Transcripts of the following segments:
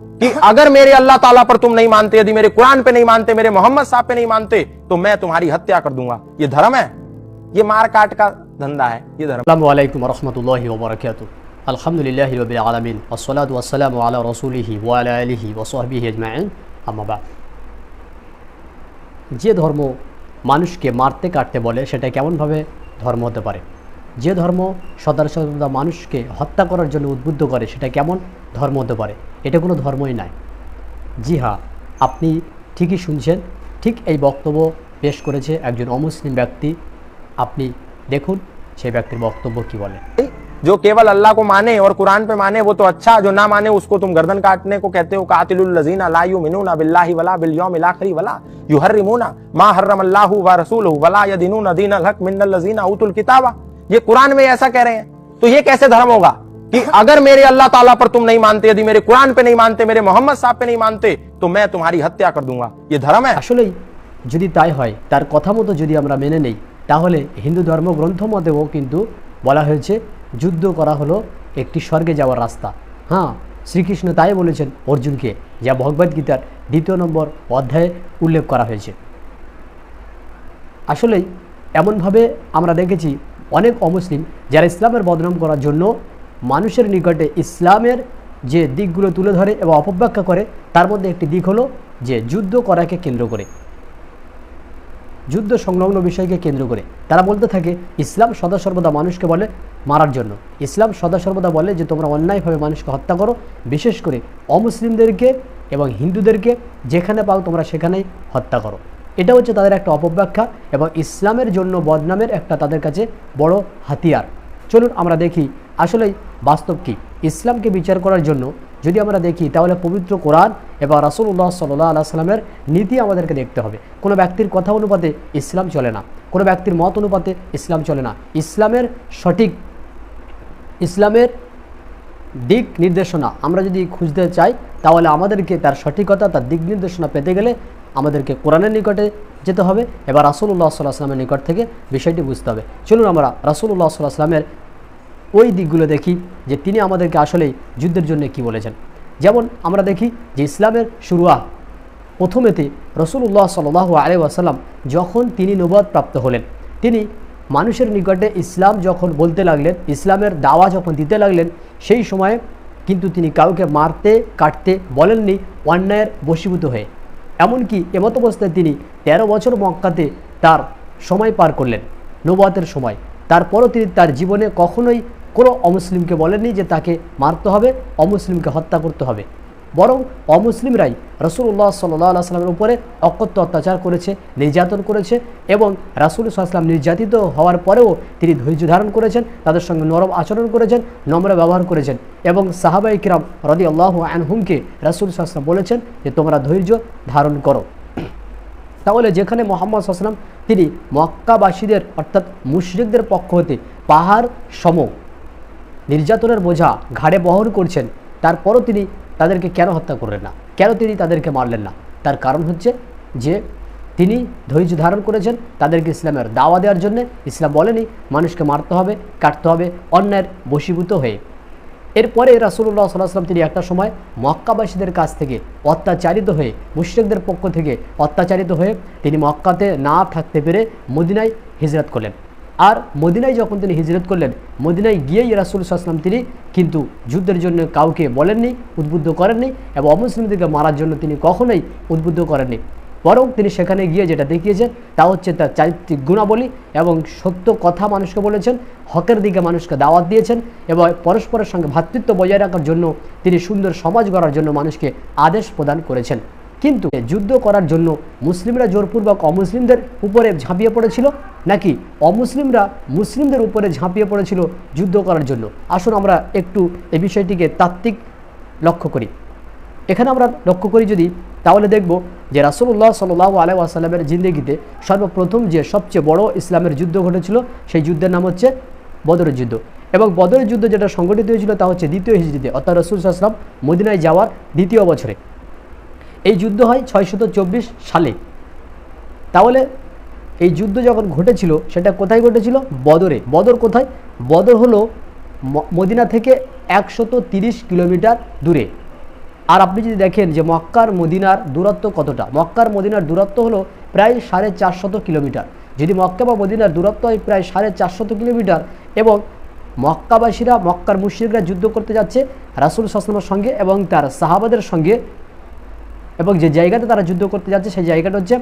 कि अगर मेरे अल्लाह ताला पर तुम नहीं मानते यदि मेरे कुरान पे नहीं मानते मेरे मोहम्मद साहब पे नहीं मानते तो मैं तुम्हारी हत्या कर दूंगा ये धर्म है ये मार काट का धंधा है ये धर्म আসসালামু আলাইকুম রহমতুল্লাহি ওবরাকাত আলহামদুলিল্লাহ রবিল আলমিন ওসলাত ওয়াসালাম আলা রসুলিহি ওয়ালা আলিহি ওসহবিহি আজমাইন আমাবাদ যে ধর্ম মানুষকে মারতে কাটতে বলে সেটা কেমনভাবে ধর্ম হতে পারে যে ধর্ম সদা সর্বদা মানুষকে হত্যা করার জন্য উদ্বুদ্ধ করে সেটা কেমন ধর্ম হতে পারে এটা কোনো ধর্মই নয় জি হ্যাঁ আপনি ঠিকই শুনছেন ঠিক এই বক্তব্য পেশ করেছে একজন অমুসলিম ব্যক্তি আপনি দেখুন সেই ব্যক্তির বক্তব্য কি বলে जो केवल अल्लाह को माने और कुरान पे माने वो तो अच्छा जो ना माने उसको तुम गर्दन काटने को कहते हो कातिलुल लजीना ला युमिनूना बिल्लाहि वला बिल यौमिल आखिरी वला युहर्रिमूना मा हर्रम अल्लाहु व रसूलुहु वला यदीनूना दीनल हक मिनल लजीना उतुल किताबा ये कुरान में ऐसा कह रहे हैं तो ये कैसे धर्म होगा कि अगर मेरे अल्लाह ताला पर तुम नहीं मानते यदि मेरे कुरान पे नहीं मानते मेरे मोहम्मद साहब पे नहीं मानते तो मैं तुम्हारी हत्या कर दूंगा ये धर्म है আসলেই যদি তাই হয় তার কথা মতো যদি আমরা মেনে নেই তাহলে হিন্দু ধর্মগ্রন্থ মতেও কিন্তু বলা হয়েছে যুদ্ধ করা হলো একটি স্বর্গে যাওয়ার রাস্তা হ্যাঁ শ্রীকৃষ্ণ তাই বলেছেন অর্জুনকে যা ভগবদ্গীতার দ্বিতীয় নম্বর অধ্যায়ে উল্লেখ করা হয়েছে আসলেই এমনভাবে আমরা দেখেছি অনেক অমুসলিম যারা ইসলামের বদনাম করার জন্য মানুষের নিকটে ইসলামের যে দিকগুলো তুলে ধরে এবং অপব্যাখ্যা করে, তার মধ্যে একটি দিক হলো যে যুদ্ধ করাকে কেন্দ্র করে। যুদ্ধ সংলগ্ন বিষয়কে কেন্দ্র করে। তারা বলতে থাকে, ইসলাম সদা সর্বদা মানুষকে বলে মারার জন্য। ইসলাম সদা সর্বদা বলে যে তোমরা অন্যায়ভাবে মানুষকে হত্যা করো, বিশেষ করে অমুসলিমদেরকে এবং হিন্দুদেরকে, যেখানে পাও তোমরা সেখানেই হত্যা করো। এটা হচ্ছে তাদের একটা অপব্যাখ্যা এবং ইসলামের জন্য বদনামের একটা তাদের কাছে বড় হাতিয়ার। চলুন আমরা দেখি আসলেই বাস্তব কি? ইসলামকে বিচার করার জন্য যদি আমরা দেখি, তাহলে পবিত্র কোরআন এবং রাসুল্লাহ সাল্লাহ আল্লাহ সাল্লামের নীতি আমাদেরকে দেখতে হবে। কোনো ব্যক্তির কথা অনুপাতে ইসলাম চলে না, কোনো ব্যক্তির মত অনুপাতে ইসলাম চলে না। ইসলামের সঠিক, ইসলামের দিক নির্দেশনা আমরা যদি খুঁজতে চাই, তাহলে আমাদেরকে তার সঠিকতা, তার দিক নির্দেশনা পেতে গেলে আমাদেরকে কোরআনের নিকটে যেতে হবে। এবার রাসুল্লাহ সাল্লাহ আসলামের নিকট থেকে বিষয়টি বুঝতে হবে। চলুন আমরা রাসুল্লাহ সাল্লাহ আসলামের ওই দিকগুলো দেখি, যে তিনি আমাদেরকে আসলেই যুদ্ধের জন্য কি বলেছেন। যেমন আমরা দেখি যে ইসলামের শুরুয়া প্রথমেতে রসুল্লাহ সাল আলী যখন তিনি নবাদ প্রাপ্ত হলেন, তিনি মানুষের নিকটে ইসলাম যখন বলতে লাগলেন, ইসলামের দাওয়া যখন দিতে লাগলেন, সেই সময়ে কিন্তু তিনি কাউকে মারতে, কাটতে বলেননি, অন্যায়ের বশীভূত হয়ে। এমনকি এমত অবস্থায় তিনি ১৩ বছর মক্কাতে তার সময় পার করলেন, নবাতের সময়। তারপরও তিনি তার জীবনে কখনোই কোনো অমুসলিমকে বলেননি যে তাকে মারতে হবে, অমুসলিমকে হত্যা করতে হবে। বরং অমুসলিমরাই রসুল্লাহ সাল্লাহ সাল্লামের উপরে অকথ্য অত্যাচার করেছে, নির্যাতন করেছে এবং রাসুল সাল্লাম নির্যাতিত হওয়ার পরেও তিনি ধৈর্য ধারণ করেছেন, তাদের সঙ্গে নরম আচরণ করেছেন, নম্র ব্যবহার করেছেন এবং সাহাবাই কিরাম রদি আল্লাহ আনহুমকে রাসুল সাল্লাম বলেছেন যে, তোমরা ধৈর্য ধারণ করো। তাহলে যেখানে মোহাম্মদ সাল্লাম তিনি মক্কাবাসীদের অর্থাৎ মুশরিকদের পক্ষ হতে পাহাড় সম নির্যাতনের বোঝা ঘাড়ে বহন করছেন তারপরও তিনি তাদেরকে কেন হত্যা করলেন না? কেন তিনি তাদেরকে মারলেন না? তার কারণ হচ্ছে যে তিনি ধৈর্য ধারণ করেছেন তাদেরকে ইসলামের দাওয়া দেওয়ার জন্য। ইসলাম বলেনি, মানুষকে মারতে হবে, কাটতে হবে অন্যায়ের বশীভূত হয়ে। এরপরে রাসুল্লাহ সাল্লাহাম তিনি একটা সময় মক্কাবাসীদের কাছ থেকে অত্যাচারিত হয়ে, মুশ্রিকদের পক্ষ থেকে অত্যাচারিত হয়ে তিনি মক্কাতে না থাকতে পেরে মদিনায় হিজরত করলেন। আর মদিনায় যখন তিনি হিজরত করলেন, মদিনায় গিয়েই রাসুল সাল্লাম তিনি কিন্তু যুদ্ধের জন্য কাউকে বলেননি, উদ্বুদ্ধ করেননি এবং অমুসলিমদেরকে মারার জন্য তিনি কখনোই উদ্বুদ্ধ করেননি। বরং তিনি সেখানে গিয়ে যেটা দেখিয়েছেন, তা হচ্ছে তার চারিত্রিক গুণাবলী এবং সত্য কথা মানুষকে বলেছেন, হকের দিকে মানুষকে দাওয়াত দিয়েছেন এবং পরস্পরের সঙ্গে ভ্রাতৃত্ব বজায় রাখার জন্য তিনি সুন্দর সমাজ গড়ার জন্য মানুষকে আদেশ প্রদান করেছেন। কিন্তু যুদ্ধ করার জন্য মুসলিমরা জোরপূর্বক অমুসলিমদের উপরে ঝাঁপিয়ে পড়েছিল? নাকি অমুসলিমরা মুসলিমদের উপরে ঝাঁপিয়ে পড়েছিল যুদ্ধ করার জন্য? আসুন আমরা একটু এই বিষয়টিকে তাত্ত্বিক লক্ষ্য করি। এখানে আমরা লক্ষ্য করি যদি, তাহলে দেখব যে রাসুল্লাহ সাল্লাহ আলাই আসাল্লামের জিন্দগিতে সর্বপ্রথম যে সবচেয়ে বড় ইসলামের যুদ্ধ ঘটেছিল, সেই যুদ্ধের নাম হচ্ছে বদরের যুদ্ধ। এবং বদরের যুদ্ধ যেটা সংগঠিত হয়েছিল তা হচ্ছে দ্বিতীয় হিজড়িতে, অর্থাৎ রসুল আসলাম মদিনায় যাওয়ার দ্বিতীয় বছরে। এই যুদ্ধ হয় ছয়শত সালে। তাহলে এই যুদ্ধ যখন ঘটেছিল, সেটা কোথায় ঘটেছিল? বদরে। বদর কোথায়? বদর হলো মদিনা থেকে একশত কিলোমিটার দূরে। আর আপনি যদি দেখেন যে মক্কার মদিনার দূরত্ব কতটা, মক্কার মদিনার দূরত্ব হলো প্রায় সাড়ে চারশত কিলোমিটার। যদি মক্কা বা মদিনার দূরত্ব হয় প্রায় সাড়ে চারশত কিলোমিটার এবং মক্কাবাসীরা, মক্কার মুশ্রিকরা যুদ্ধ করতে যাচ্ছে রাসুল সাসলামের সঙ্গে এবং তার সাহাবাদের সঙ্গে এবং যে জায়গাতে তারা যুদ্ধ করতে যাচ্ছে, সেই জায়গাটা হচ্ছে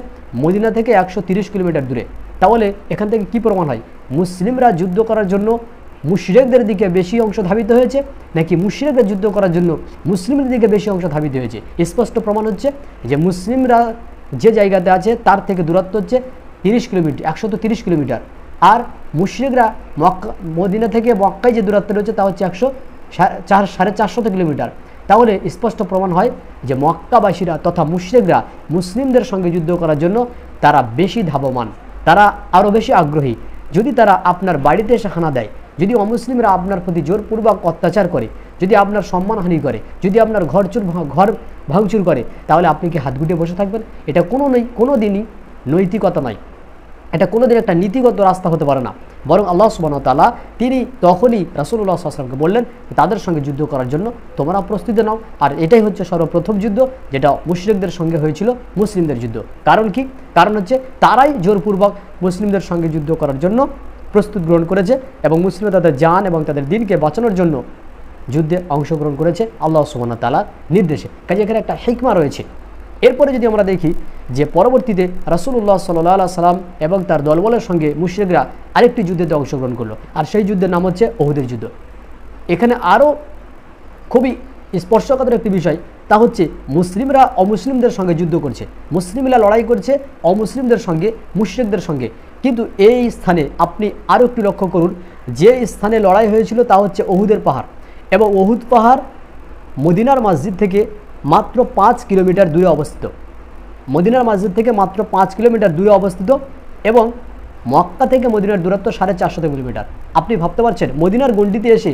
মদিনা থেকে একশো কিলোমিটার দূরে। তাহলে এখান থেকে কি প্রমাণ হয়? মুসলিমরা যুদ্ধ করার জন্য মুশরিকদের দিকে বেশি অংশ ধাবিত হয়েছে, নাকি মুশরিকরা যুদ্ধ করার জন্য মুসলিমদের দিকে বেশি অংশ ধাবিত হয়েছে? স্পষ্ট প্রমাণ হচ্ছে যে মুসলিমরা যে জায়গাতে আছে, তার থেকে দূরত্ব হচ্ছে তিরিশ কিলোমিটার তিরিশ কিলোমিটার। আর মুশরিকরা মক্কা, মদিনা থেকে মক্কায় যে দূরত্ব রয়েছে, তা হচ্ছে একশো চার, সাড়ে চারশত কিলোমিটার। তাহলে স্পষ্ট প্রমাণ হয় যে মক্কাবাসীরা তথা মুশরিকরা মুসলিমদের সঙ্গে যুদ্ধ করার জন্য তারা বেশি ধাবমান, তারা আরও বেশি আগ্রহী। যদি তারা আপনার বাড়িতে এসে হানা দেয়, যদি অমুসলিমরা আপনার প্রতি জোরপূর্বক অত্যাচার করে, যদি আপনার সম্মানহানি করে, যদি আপনার ঘর চুর ঘর ভাঙচুর করে, তাহলে আপনি কি হাত গুটিয়ে বসে থাকবেন? এটা কোনো নেই কোনো দিনই নৈতিকতা নয়। এটা কোনোদিন একটা নীতিগত রাস্তা হতে পারে না। বরং আল্লাহ সুবান তালা তিনি তখনই রাসুল্লাহ আসলামকে বললেন, তাদের সঙ্গে যুদ্ধ করার জন্য তোমরা প্রস্তুতি নাও। আর এটাই হচ্ছে সর্বপ্রথম যুদ্ধ, যেটা মুশরিকদের সঙ্গে হয়েছিল মুসলিমদের যুদ্ধ। কারণ কি? কারণ হচ্ছে তারাই জোরপূর্বক মুসলিমদের সঙ্গে যুদ্ধ করার জন্য প্রস্তুত গ্রহণ করেছে এবং মুসলিমরা তাদের যান এবং তাদের দিনকে বাঁচানোর জন্য যুদ্ধে অংশগ্রহণ করেছে আল্লাহ সুবান তালার নির্দেশে। কাজে এখানে একটা হিকমা রয়েছে। এরপরে যদি আমরা দেখি যে পরবর্তীতে রাসুল্লাহ সাল্লাহ সাল্লাম এবং তার দলবলের সঙ্গে মুশ্রিকরা আরেকটি যুদ্ধেতে অংশগ্রহণ করল। আর সেই যুদ্ধের নাম হচ্ছে ওহুদের যুদ্ধ। এখানে আরও খুবই স্পর্শকাতর একটি বিষয়, তা হচ্ছে মুসলিমরা অমুসলিমদের সঙ্গে যুদ্ধ করছে। মুসলিমরা লড়াই করছে অমুসলিমদের সঙ্গে, মুশ্রিকদের সঙ্গে। কিন্তু এই স্থানে আপনি আরও একটি লক্ষ্য করুন, যে স্থানে লড়াই হয়েছিল তা হচ্ছে ওহুদের পাহাড়। এবং ওহুদ পাহাড় মদিনার মসজিদ থেকে মাত্র পাঁচ কিলোমিটার দূরে অবস্থিত। মদিনার মসজিদ থেকে মাত্র পাঁচ কিলোমিটার দূরে অবস্থিত এবং মক্কা থেকে মদিনার দূরত্ব সাড়ে চারশো কিলোমিটার। আপনি ভাবতে পারছেন, মদিনার গন্ডিতে এসে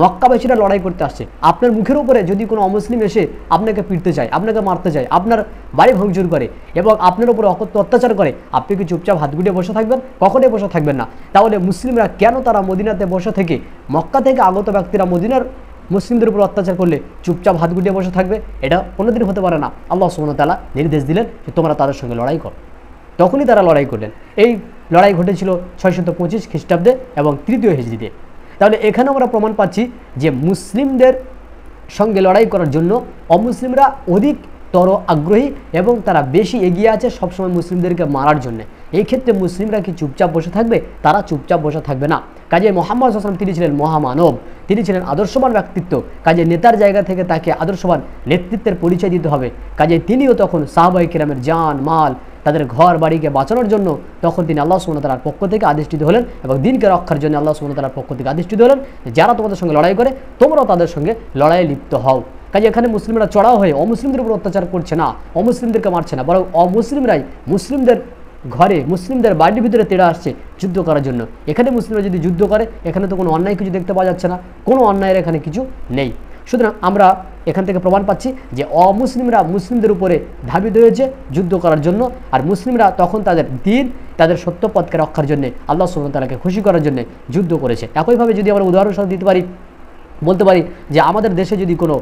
মক্কাবাসীরা লড়াই করতে আসছে। আপনার মুখের উপরে যদি কোনো অমুসলিম এসে আপনাকে পিটতে চায়, আপনাকে মারতে চায়, আপনার বাড়ি ভাঙচুর করে এবং আপনার উপরে অকথ্য অত্যাচার করে, আপনি কি চুপচাপ হাত গুটিয়ে বসে থাকবেন? কখনোই বসে থাকবেন না। তাহলে মুসলিমরা কেন তারা মদিনাতে বসে থেকে মক্কা থেকে আগত ব্যক্তিরা মদিনার মুসলিমদের উপর অত্যাচার করলে চুপচাপ হাত গুটিয়ে বসে থাকবে, এটা কোনোদিন হতে পারে না। আল্লাহ সুমনতালা নির্দেশ দিলেন যে তোমরা তাদের সঙ্গে লড়াই করো। তখনই তারা লড়াই করলেন। এই লড়াই ঘটেছিল ছয়শত পঁচিশ খ্রিস্টাব্দে এবং তৃতীয় হিজড়িতে। তাহলে এখানে আমরা প্রমাণ পাচ্ছি যে মুসলিমদের সঙ্গে লড়াই করার জন্য অমুসলিমরা অধিকতর আগ্রহী এবং তারা বেশি এগিয়ে আছে সবসময় মুসলিমদেরকে মারার জন্য। এই ক্ষেত্রে মুসলিমরা কি চুপচাপ বসে থাকবে? তারা চুপচাপ বসে থাকবে না। কাজে মোহাম্মদ হাসান তিনি ছিলেন মহামানব। তিনি ছিলেন আদর্শবান ব্যক্তিত্ব। কাজে নেতার জায়গা থেকে তাকে আদর্শবান নেতৃত্বের পরিচয় দিতে হবে। কাজে তিনিও তখন সাহবাই কিরামের যান মাল, তাদের ঘর বাড়িকে বাঁচানোর জন্য তখন তিনি আল্লাহ সুমতালার পক্ষ থেকে আদিষ্ঠিত হলেন এবং দিনকে রক্ষার জন্য আল্লাহ সুমতালার পক্ষ থেকে আদিষ্ঠিত হলেন। যারা তোমাদের সঙ্গে লড়াই করে, তোমরাও তাদের সঙ্গে লড়াইয়ে লিপ্ত হও। কাজে এখানে মুসলিমরা চড়াও হয়ে অমুসলিমদের উপর অত্যাচার করছে না, অমুসলিমদেরকে মারছে না, বরং অমুসলিমরাই মুসলিমদের ঘরে, মুসলিমদের বাড়ির ভিতরে তেড়ে আসছে যুদ্ধ করার জন্য। এখানে মুসলিমরা যদি যুদ্ধ করে, এখানে তো কোনো অন্যায় কিছু দেখতে পাওয়া যাচ্ছে না, কোনো অন্যায়ের এখানে কিছু নেই। সুতরাং আমরা এখান থেকে প্রমাণ পাচ্ছি যে অমুসলিমরা মুসলিমদের উপরে ধাবিত হয়েছে যুদ্ধ করার জন্য, আর মুসলিমরা তখন তাদের দিন, তাদের সত্য পথকে রক্ষার জন্য, আল্লাহ সুমতালাকে খুশি করার জন্য যুদ্ধ করেছে। একইভাবে যদি আমরা উদাহরণস্বরূপ দিতে পারি বলতে পারি যে আমাদের দেশে যদি কোনো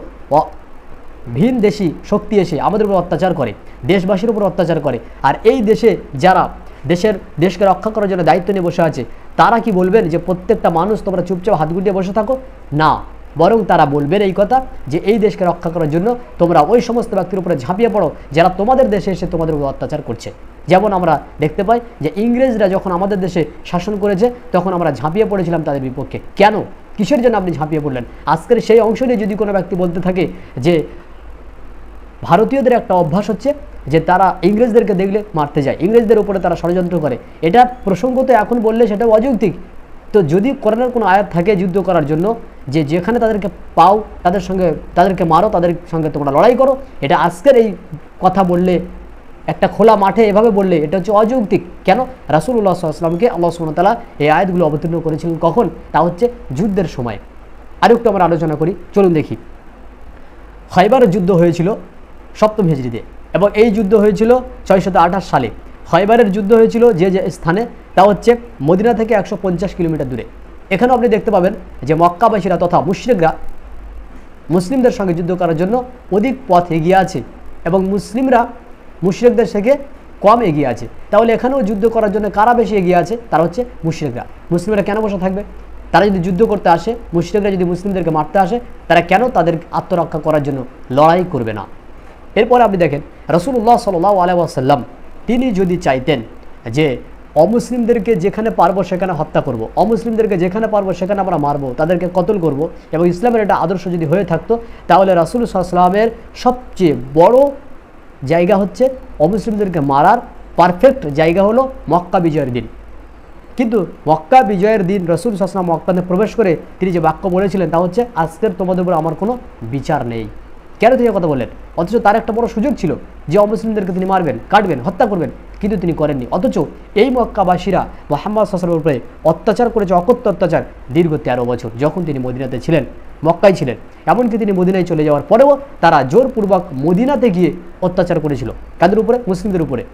ভিন দেশি শক্তি এসে আমাদের উপর অত্যাচার করে, দেশবাসীর উপর অত্যাচার করে, আর এই দেশে যারা দেশের, দেশকে রক্ষা করার জন্য দায়িত্ব নিয়ে বসে আছে, তারা কি বলবেন যে প্রত্যেকটা মানুষ তোমরা চুপচাপ হাত গুটিয়ে বসে থাকো? না। বরং তারা বলবেন এই কথা যে এই দেশকে রক্ষা করার জন্য তোমরা ওই সমস্ত ব্যক্তির উপরে ঝাঁপিয়ে পড়ো যারা তোমাদের দেশে এসে তোমাদের উপর অত্যাচার করছে। যেমন আমরা দেখতে পাই যে ইংরেজরা যখন আমাদের দেশে শাসন করেছে, তখন আমরা ঝাঁপিয়ে পড়েছিলাম তাদের বিপক্ষে। কেন? কিসের জন্য আপনি ঝাঁপিয়ে পড়লেন? আজকের সেই অংশ নিয়ে যদি কোনো ব্যক্তি বলতে থাকে যে ভারতীয়দের একটা অভ্যাস হচ্ছে যে তারা ইংরেজদেরকে দেখলে মারতে যায়, ইংরেজদের উপরে তারা ষড়যন্ত্র করে। এটা প্রসঙ্গত এখন বললে সেটা অযৌক্তিক। তো যদি কোরআনের কোনো আয়াত থাকে যুদ্ধ করার জন্য যে যেখানে তাদেরকে পাও, তাদের সঙ্গে তাদেরকে মারো, তাদের সঙ্গে তোমরা লড়াই করো, এটা আজকের এই কথা বললে একটা খোলা মাঠে এভাবে বললে এটা হচ্ছে অযৌক্তিক। কেন? রাসুল্লাহ আসলামকে আল্লাহ সুমতালা এই আয়াতগুলো অবতীর্ণ করেছিলেন কখন? তা হচ্ছে যুদ্ধের সময়। আর একটু আমরা আলোচনা করি, চলুন দেখি। খয়বার যুদ্ধ হয়েছিল সপ্তম হিজড়িতে এবং এই যুদ্ধ হয়েছিল ছয়শত আঠাশ সালে। খয়বারের যুদ্ধ হয়েছিল যে যে স্থানে, তা হচ্ছে মদিনা থেকে একশো পঞ্চাশ কিলোমিটার দূরে। এখানেও আপনি দেখতে পাবেন যে মক্কাবাসীরা তথা মুশ্রিকরা মুসলিমদের সঙ্গে যুদ্ধ করার জন্য অধিক পথ এগিয়ে আছে এবং মুসলিমরা মুশরিকদের থেকে কম এগিয়ে আছে। তাহলে এখানেও যুদ্ধ করার জন্য কারা বেশি এগিয়ে আছে? তারা হচ্ছে মুশরিকরা। মুসলিমরা কেন বসে থাকবে? তারা যদি যুদ্ধ করতে আসে, মুশরিকরা যদি মুসলিমদেরকে মারতে আসে, তারা কেন তাদের আত্মরক্ষা করার জন্য লড়াই করবে না? এরপরে আপনি দেখেন রসুল্লাহ সাল্লাহ আলাইসাল্লাম তিনি যদি চাইতেন যে অমুসলিমদেরকে যেখানে পারব সেখানে হত্যা করব। অমুসলিমদেরকে যেখানে পারব সেখানে আমরা মারবো, তাদেরকে কতল করব এবং ইসলামের একটা আদর্শ যদি হয়ে থাকতো, তাহলে রাসুল সাল্লামের সবচেয়ে বড় জায়গা হচ্ছে অমুসলিমদেরকে মারার পারফেক্ট জায়গা হলো মক্কা বিজয়ের দিন। কিন্তু মক্কা বিজয়ের দিন রসুল সাসলাম মক্কাতে প্রবেশ করে তিনি যে বাক্য বলেছিলেন তা হচ্ছে, আজকের তোমাদের উপর আমার কোনো বিচার নেই। কেন তিনি কথা বললেন? অথচ তার একটা বড় সুযোগ ছিল যে অমুসলিমদেরকে তিনি মারবেন, কাটবেন, হত্যা করবেন, কিন্তু তিনি করেননি। অথচ এই মক্কাবাসীরা মোহাম্মদ সাসলামের উপরে অত্যাচার করেছে, অকথ্য অত্যাচার দীর্ঘ তেরো বছর, যখন তিনি মদিনাতে ছিলেন। মক্কায় ছিলেন। এমনকি তিনি মদিনায় চলে যাওয়ার পরেও তারা জোরপূর্বক মদিনাতে গিয়ে অত্যাচার করেছিল। কাদের উপরে? মুসলিমদের উপরে।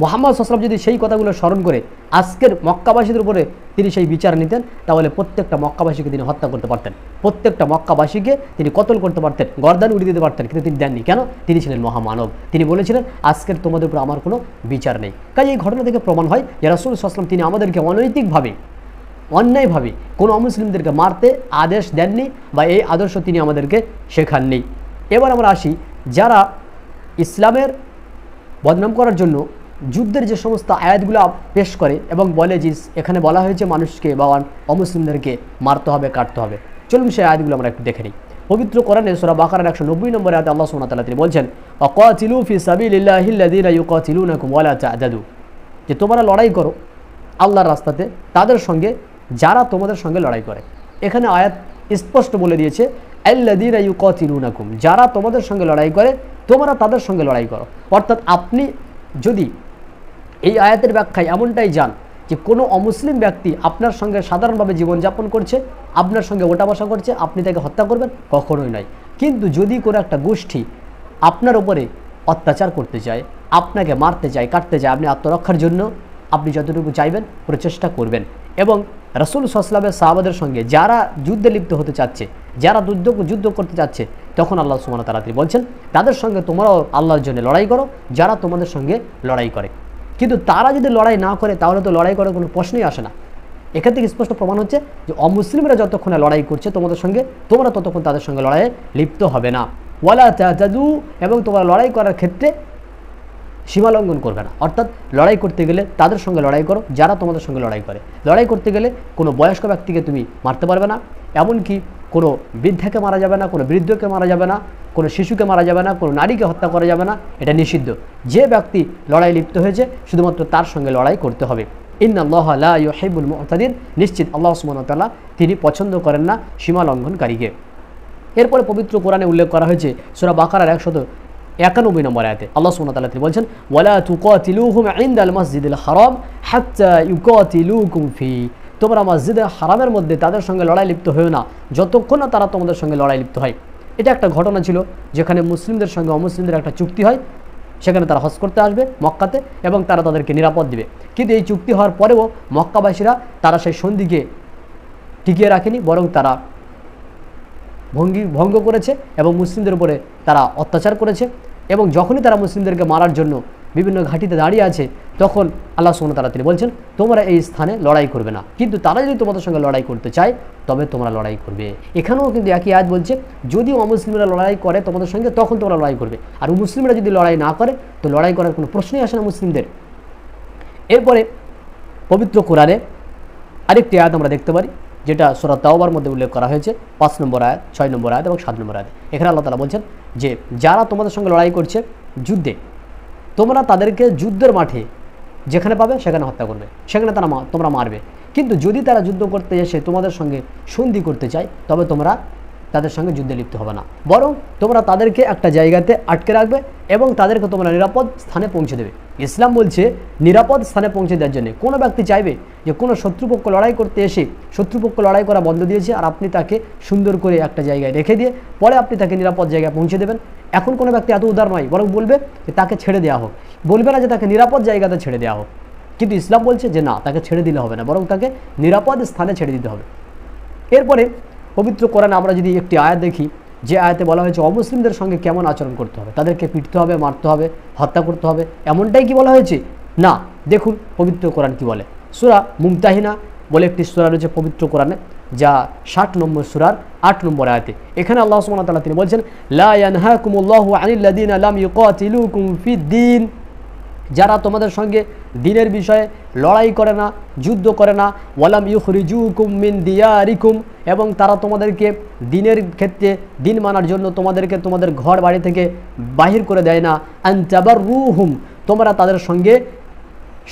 মোহাম্মদ সাসলাম যদি সেই কথাগুলো স্মরণ করে, আজকের মক্কাবাসীদের উপরে তিনি সেই বিচার নিতেন, তাহলে প্রত্যেকটা মক্কাবাসীকে তিনি হত্যা করতে পারতেন। প্রত্যেকটা মক্কাবাসীকে তিনি কতল করতে পারতেন, গর্দান উড়িয়ে দিতে পারতেন, কিন্তু তিনি দেননি। কেন? তিনি ছিলেন মহামানব। তিনি বলেছিলেন, আজকের তোমাদের উপর আমার কোনো বিচার নেই। কাজে এই ঘটনা থেকে প্রমাণ হয় যে রাসুল সাসলাম তিনি আমাদেরকে অনৈতিকভাবে অন্যায়ভাবে কোনো অমুসলিমদেরকে মারতে আদেশ দেননি বা এই আদর্শ তিনি আমাদেরকে শেখাননি। এবার আমরা আসি, যারা ইসলামের বদনাম করার জন্য যুদ্ধের যে সমস্ত আয়াতগুলো পেশ করে এবং বলে যে এখানে বলা হয়েছে মানুষকে বা অমুসলিমদেরকে মারতে হবে, কাটতে হবে। চলুন সেই আয়াতগুলো আমরা একটু দেখে নিই। পবিত্র কোরআনে সোরা বাকারার একশো নব্বই নম্বর আয়াত আল্লাহ ওয়া তাআলা তিনি বলছেন, অকাতিলু ফি ওয়ালা যে তোমরা লড়াই করো আল্লাহর রাস্তাতে, তাদের সঙ্গে যারা তোমাদের সঙ্গে লড়াই করে। এখানে আয়াত স্পষ্ট বলে দিয়েছে ইউকাতিলুনাকুম যারা তোমাদের সঙ্গে লড়াই করে, তোমরা তাদের সঙ্গে লড়াই করো। অর্থাৎ আপনি যদি এই আয়াতের ব্যাখ্যায় এমনটাই যান যে কোনো অমুসলিম ব্যক্তি আপনার সঙ্গে সাধারণভাবে জীবনযাপন করছে, আপনার সঙ্গে ওটা বসা করছে, আপনি তাকে হত্যা করবেন, কখনোই নয়। কিন্তু যদি কোনো একটা গোষ্ঠী আপনার উপরে অত্যাচার করতে চায়, আপনাকে মারতে চায়, কাটতে চায়, আপনি আত্মরক্ষার জন্য আপনি যতটুকু চাইবেন প্রচেষ্টা করবেন। এবং রসুল সাল্লামের সাহাবাদের সঙ্গে যারা যুদ্ধে লিপ্ত হতে চাচ্ছে, যারা যুদ্ধ যুদ্ধ করতে চাচ্ছে, তখন আল্লাহ সুমান তাড়াতাড়ি বলছেন, তাদের সঙ্গে তোমরাও আল্লাহর জন্য লড়াই করো, যারা তোমাদের সঙ্গে লড়াই করে। কিন্তু তারা যদি লড়াই না করে, তাহলে তো লড়াই করার কোনো প্রশ্নই আসে না। এখান থেকে স্পষ্ট প্রমাণ হচ্ছে যে অমুসলিমরা যতক্ষণে লড়াই করছে তোমাদের সঙ্গে, তোমরা ততক্ষণ তাদের সঙ্গে লড়াইয়ে লিপ্ত হবে না। ওয়ালা তাদু এবং তোমরা লড়াই করার ক্ষেত্রে সীমা লঙ্ঘন করবে না। অর্থাৎ লড়াই করতে গেলে তাদের সঙ্গে লড়াই করো, যারা তোমাদের সঙ্গে লড়াই করে। লড়াই করতে গেলে কোনো বয়স্ক ব্যক্তিকে তুমি মারতে পারবে না, এমনকি কোনো বৃদ্ধাকে মারা যাবে না, কোনো বৃদ্ধকে মারা যাবে না, কোনো শিশুকে মারা যাবে না, কোনো নারীকে হত্যা করা যাবে না, এটা নিষিদ্ধ। যে ব্যক্তি লড়াই লিপ্ত হয়েছে, শুধুমাত্র তার সঙ্গে লড়াই করতে হবে। ইন্নাল্লাহ লা ইউহিবুল মুতাদিন নিশ্চিত আল্লাহ সুবহানাহু তিনি পছন্দ করেন না সীমা লঙ্ঘনকারীকে এরপরে পবিত্র কোরআনে উল্লেখ করা হয়েছে, সূরা বাকারার একশত একানব্বই নম্বর আয়াতে আল্লাহ তাআলা তিনি বলছেন, ওয়ালা তুকাতিলুহুম ইনদাল মাসজিদিল হারাম হাত্তা ইউকাতিলুকুম ফি। তোমরা মসজিদে হারামের মধ্যে তাদের সঙ্গে লড়াই লিপ্ত হয়েও না, যতক্ষণ না তারা তোমাদের সঙ্গে লড়াই লিপ্ত হয়। এটা একটা ঘটনা ছিল যেখানে মুসলিমদের সঙ্গে অমুসলিমদের একটা চুক্তি হয়, সেখানে তারা হজ করতে আসবে মক্কাতে এবং তারা তাদেরকে নিরাপদ দিবে। কিন্তু এই চুক্তি হওয়ার পরেও মক্কাবাসীরা তারা সেই সন্ধিকে টিকিয়ে রাখেনি, বরং তারা ভঙ্গি, ভঙ্গ করেছে এবং মুসলিমদের উপরে তারা অত্যাচার করেছে। এবং যখনই তারা মুসলিমদেরকে মারার জন্য বিভিন্ন ঘাটিতে দাঁড়িয়ে আছে, তখন আল্লাহ সোন তারা তিনি বলছেন, তোমরা এই স্থানে লড়াই করবে না। কিন্তু তারা যদি তোমাদের সঙ্গে লড়াই করতে চায়, তবে তোমরা লড়াই করবে। এখানেও কিন্তু একই আয়াত বলছে, যদি অমুসলিমরা লড়াই করে তোমাদের সঙ্গে, তখন তোমরা লড়াই করবে। আর মুসলিমরা যদি লড়াই না করে, তো লড়াই করার কোনো প্রশ্নই আসে না মুসলিমদের। এরপরে পবিত্র কোরআনে আরেকটি আয়াত আমরা দেখতে পারি যেটা সোরা তাওবার মধ্যে উল্লেখ করা হয়েছে, পাঁচ নম্বর আয়াত, ছয় নম্বর আয়াত এবং সাত নম্বর আয়াত। এখানে আল্লাহ তালা বলছেন যে, যারা তোমাদের সঙ্গে লড়াই করছে যুদ্ধে, তোমরা তাদেরকে যুদ্ধের মাঠে যেখানে পাবে সেখানে হত্যা করবে, সেখানে তারা তোমরা মারবে। কিন্তু যদি তারা যুদ্ধ করতে এসে তোমাদের সঙ্গে সন্ধি করতে চায়, তবে তোমরা তাদের সঙ্গে যুদ্ধে লিপ্ত হবে না। বরং তোমরা তাদেরকে একটা জায়গাতে আটকে রাখবে এবং তাদেরকে তোমরা নিরাপদ স্থানে পৌঁছে দেবে। ইসলাম বলছে, নিরাপদ স্থানে পৌঁছে দেওয়ার জন্য। কোনো ব্যক্তি চাইবে যে কোনো শত্রুপক্ষ লড়াই করতে এসে শত্রুপক্ষ লড়াই করা বন্ধ দিয়েছে আর আপনি তাকে সুন্দর করে একটা জায়গায় রেখে দিয়ে পরে আপনি তাকে নিরাপদ জায়গায় পৌঁছে দেবেন। এখন কোনো ব্যক্তি এত উদার নয়, বরং বলবে যে তাকে ছেড়ে দেওয়া হোক। বলবে না যে তাকে নিরাপদ জায়গাতে ছেড়ে দেওয়া হোক। কিন্তু ইসলাম বলছে যে না, তাকে ছেড়ে দিলে হবে না, বরং তাকে নিরাপদ স্থানে ছেড়ে দিতে হবে। এরপরে পবিত্র কোরআনে আমরা যদি একটি আয়াত দেখি, যে আয়াতে বলা হয়েছে অমুসলিমদের সঙ্গে কেমন আচরণ করতে হবে? তাদেরকে পিটতে হবে, মারতে হবে, হত্যা করতে হবে? এমনটাই কি বলা হয়েছে? না। দেখুন, পবিত্র কোরআন কি বলে? সুরা মুমতাহিনা বলে একটি সুরা রয়েছে পবিত্র কোরআনে, যা ষাট নম্বর সুরার আট নম্বর আয়াতে। এখানে আল্লাহ তাআলা তিনি বলছেন, লা ইয়ানহাকুমুল্লাহু আনিল্লাযিনা লাম ইউকাতিলুকুম ফিদ-দীন যারা তোমাদের সঙ্গে দিনের বিষয়ে লড়াই করে না, যুদ্ধ করে না। ওয়ালাম ইউখরিজুকুম মিন দিয়ারিকুম, এবং তারা তোমাদেরকে দিনের ক্ষেত্রে দিন মানার জন্য তোমাদেরকে তোমাদের ঘর বাড়ি থেকে বাহির করে দেয় না। আনতাবার রুহুম তোমরা তাদের সঙ্গে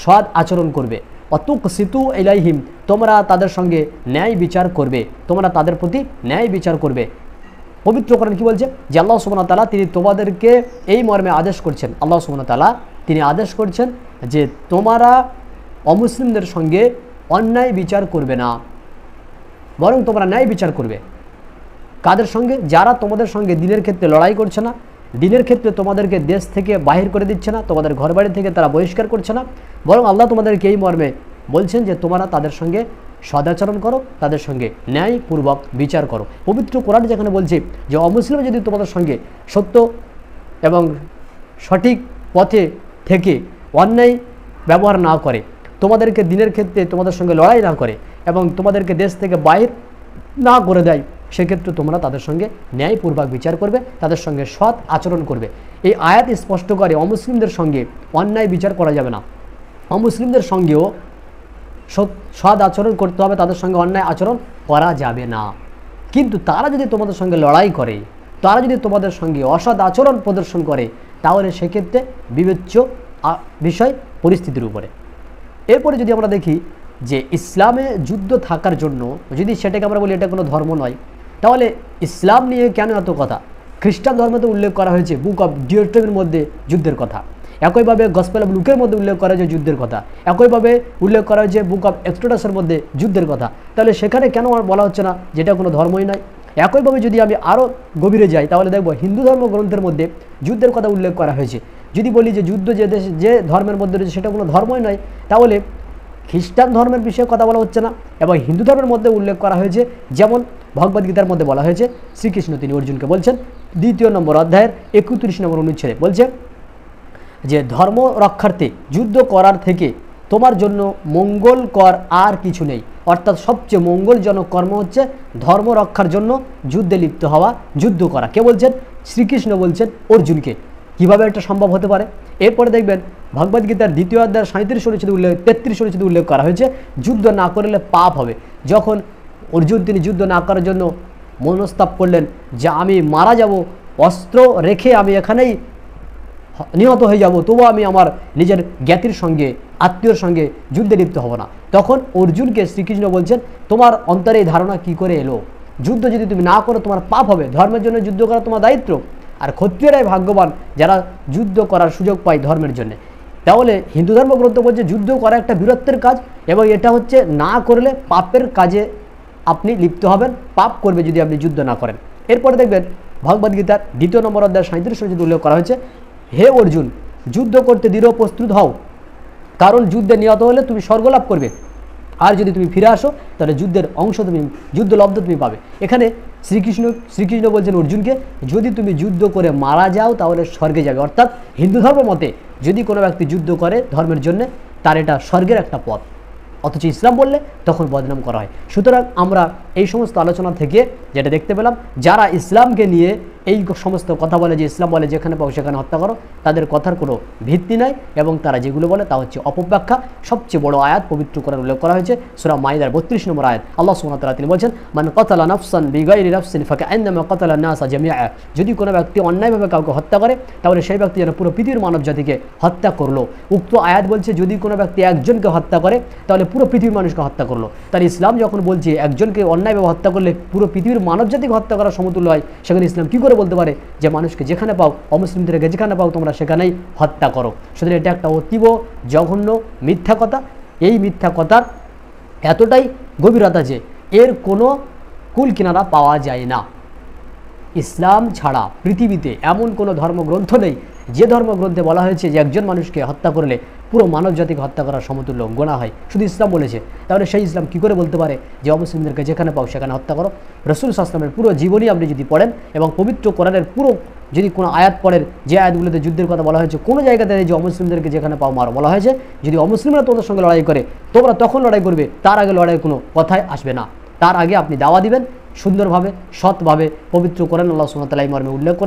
সৎ আচরণ করবে। অতুক সিতু ইলাইহিম, তোমরা তাদের সঙ্গে ন্যায় বিচার করবে। তোমরা তাদের প্রতি ন্যায় বিচার করবে। পবিত্র করেন কি বলছে? যে আল্লাহ সুবহানাহু ওয়া তাআলা তিনি তোমাদেরকে এই মর্মে আদেশ করছেন। আল্লাহ সুবহানাহু ওয়া তাআলা তিনি আদেশ করছেন যে তোমরা অমুসলিমদের সঙ্গে অন্যায় বিচার করবে না। বরং তোমরা ন্যায় বিচার করবে। কাদের সঙ্গে? যারা তোমাদের সঙ্গে দিনের ক্ষেত্রে লড়াই করছে না, দিনের ক্ষেত্রে তোমাদেরকে দেশ থেকে বাহির করে দিচ্ছে না, তোমাদের ঘরবাড়ি থেকে তারা বহিষ্কার করছে না, বরং আল্লাহ তোমাদেরকে এই মর্মে বলছেন যে তোমরা তাদের সঙ্গে সদাচরণ করো, তাদের সঙ্গে ন্যায়পূর্বক বিচার করো। পবিত্র কোরআন যেখানে বলছে যে, অমুসলিম যদি তোমাদের সঙ্গে সত্য এবং সঠিক পথে থেকে অন্যায় ব্যবহার না করে, তোমাদেরকে দিনের ক্ষেত্রে তোমাদের সঙ্গে লড়াই না করে এবং তোমাদেরকে দেশ থেকে বাহির না করে দেয়, সেক্ষেত্রে তোমরা তাদের সঙ্গে ন্যায়পূর্বক বিচার করবে, তাদের সঙ্গে সৎ আচরণ করবে। এই আয়াত স্পষ্ট করে অমুসলিমদের সঙ্গে অন্যায় বিচার করা যাবে না। অমুসলিমদের সঙ্গেও সৎ- আচরণ করতে হবে, তাদের সঙ্গে অন্যায় আচরণ করা যাবে না। কিন্তু তারা যদি তোমাদের সঙ্গে লড়াই করে, তারা যদি তোমাদের সঙ্গে অসৎ আচরণ প্রদর্শন করে, তাহলে সেক্ষেত্রে বিবেচ্য বিষয় পরিস্থিতির উপরে। এরপরে যদি আমরা দেখি যে ইসলামে যুদ্ধ থাকার জন্য, যদি সেটাকে আমরা বলি এটা কোনো ধর্ম নয়, তাহলে ইসলাম নিয়ে কেন এত কথা? খ্রিস্টান ধর্মতে উল্লেখ করা হয়েছে বুক অফ ডিওট্রমের মধ্যে যুদ্ধের কথা। একইভাবে গসপেল লুকের মধ্যে উল্লেখ করা হয়েছে যুদ্ধের কথা, একইভাবে উল্লেখ করা হয়েছে বুক অফ এক্সট্রোডাসের মধ্যে যুদ্ধের কথা, তাহলে সেখানে কেন আর বলা হচ্ছে না যেটা কোনো ধর্মই নয়? একইভাবে যদি আমি আরও গভীরে যাই, তাহলে দেখব হিন্দু ধর্ম গ্রন্থের মধ্যে যুদ্ধের কথা উল্লেখ করা হয়েছে। যদি বলি যে যুদ্ধ যে দেশ, যে ধর্মের মধ্যে রয়েছে সেটা কোনো ধর্মই নয়, তাহলে খ্রিস্টান ধর্মের বিষয়ে কথা বলা হচ্ছে না, এবং হিন্দু ধর্মের মধ্যে উল্লেখ করা হয়েছে, যেমন ভগবদ্গীতার মধ্যে বলা হয়েছে, শ্রীকৃষ্ণ তিনি অর্জুনকে বলছেন, দ্বিতীয় নম্বর অধ্যায়ের একত্রিশ নম্বর অনুচ্ছেদে বলছে যে ধর্ম রক্ষার্থে যুদ্ধ করার থেকে তোমার জন্য মঙ্গলকর আর কিছু নেই। অর্থাৎ সবচেয়ে মঙ্গলজনক কর্ম হচ্ছে ধর্ম রক্ষার জন্য যুদ্ধে লিপ্ত হওয়া, যুদ্ধ করা। কে বলছেন? শ্রীকৃষ্ণ বলছেন অর্জুনকে। কীভাবে এটা সম্ভব হতে পারে? এরপরে দেখবেন ভগবদ্গীতার দ্বিতীয় অধ্যায় সাঁত্রিশ অনুচ্ছেদে উল্লেখ, তেত্রিশ অনুচ্ছেদে উল্লেখ করা হয়েছে, যুদ্ধ না করলে পাপ হবে। যখন অর্জুন তিনি যুদ্ধ না করার জন্য মনস্তাপ করলেন যে আমি মারা যাব, অস্ত্র রেখে আমি এখানেই নিহত হয়ে যাব, তবুও আমি আমার নিজের জ্ঞাতির সঙ্গে, আত্মীয়র সঙ্গে যুদ্ধে লিপ্ত হব না। তখন অর্জুনকে শ্রীকৃষ্ণ বলছেন, তোমার অন্তরে এই ধারণা কি করে এলো? যুদ্ধ যদি তুমি না করো, তোমার পাপ হবে। ধর্মের জন্য যুদ্ধ করা তোমার দায়িত্ব। আর ক্ষত্রিয়রাই ভাগ্যবান, যারা যুদ্ধ করার সুযোগ পায় ধর্মের জন্য। তাহলে হিন্দু ধর্মগ্রন্থ বলছে, যুদ্ধ করা একটা বীরত্বের কাজ, এবং এটা হচ্ছে না করলে পাপের কাজে আপনি লিপ্ত হবেন। পাপ করবে যদি আপনি যুদ্ধ না করেন। এরপরে দেখবেন, ভগবদ্গীতার দ্বিতীয় নম্বর অধ্যায় সাঁত্রিশ উল্লেখ করা হয়েছে হে অর্জুন, যুদ্ধ করতে দৃঢ় প্রস্তুত হও। কারণ যুদ্ধে নিহত হলে তুমি স্বর্গলাভ করবে। আর যদি তুমি ফিরে আসো, তাহলে যুদ্ধের অংশ তুমি, যুদ্ধ লব্ধ তুমি পাবে। এখানে শ্রীকৃষ্ণ শ্রীকৃষ্ণ বলছেন অর্জুনকে, যদি তুমি যুদ্ধ করে মারা যাও, তাহলে স্বর্গে যাবে। অর্থাৎ হিন্দু ধর্ম মতে, যদি কোনো ব্যক্তি যুদ্ধ করে ধর্মের জন্য, তার এটা স্বর্গের একটা পথ। অথচ ইসলাম বললে তখন বদনাম করা হয়। সুতরাং আমরা এই সমস্ত আলোচনা থেকে যেটা দেখতে পেলাম, যারা ইসলামকে নিয়ে এই সমস্ত কথা বলে, যে ইসলাম বলে, যেখানে পাও সেখানে হত্যা করো, তাদের কথার কোনো ভিত্তি নাই এবং তারা যেগুলো বলে তা হচ্ছে অপব্যাখ্যা। সবচেয়ে বড় আয়াত পবিত্র করার উল্লেখ করা হয়েছে, সুরা মাইদার বত্রিশ নম্বর আয়াত। আল্লাহ সুমতাল্লাহ তিনি বলছেন, মান কতালা নফসান বিগাইরি নফসিন ফাঁকা আইনামা কতালা নাসা জামিয়া যদি কোনো ব্যক্তি অন্যায়ভাবে কাউকে হত্যা করে, তাহলে সেই ব্যক্তি যেন পুরো পৃথিবীর মানব জাতিকে হত্যা করল। উক্ত আয়াত বলছে, যদি কোনো ব্যক্তি একজনকে হত্যা করে, তাহলে পুরো পৃথিবীর মানুষকে হত্যা করল। তাহলে ইসলাম যখন বলছে, একজনকে অন্যায়ভাবে হত্যা করলে পুরো পৃথিবীর মানব জাতিকে হত্যা করার সমতুল্য হয়, সেখানে ইসলাম কী করে বলতে পারে যে মানুষকে যেখানে পাও, অমুসলিমদেরকে যেখানে পাও, তোমরা সেখানেই হত্যা করো। সুতরাং এটা একটা অতীব জঘন্য মিথ্যা কথা। এই মিথ্যা কথার এতটাই গভীরতা যে এর কোনো কুল কিনারা পাওয়া যায় না। ইসলাম ছাড়া পৃথিবীতে এমন কোনো ধর্মগ্রন্থ নেই। যে ধর্মগ্রন্থে বলা হয়েছে যে একজন মানুষকে হত্যা করলে পুরো মানব জাতিকে হত্যা করার সমতুল্য গোনা হয়। শুধু ইসলাম বলেছে। তাহলে সেই ইসলাম কী করে বলতে পারে যে অমুসলিমদেরকে যেখানে পাও সেখানে হত্যা করো? রসুল সাসলামের পুরো জীবনী আপনি যদি পড়েন এবং পবিত্র কোরআনের পুরো যদি কোনো আয়াত পড়েন, যে আয়াতগুলোতে যুদ্ধের কথা বলা হয়েছে, কোনো জায়গাতে যে অমুসলিমদেরকে যেখানে পাও মারো বলা হয়েছে, যদি অমুসলিমরা তোমাদের সঙ্গে লড়াই করে, তোমরা তখন লড়াই করবে, তার আগে লড়াইয়ের কোনো কথাই আসবে না। তার আগে আপনি দাওয়া দিবেন, সুন্দরভাবে, সৎভাবে পবিত্র করেন আল্লাহ সুমতাল্লাহ মর্মে উল্লেখ করে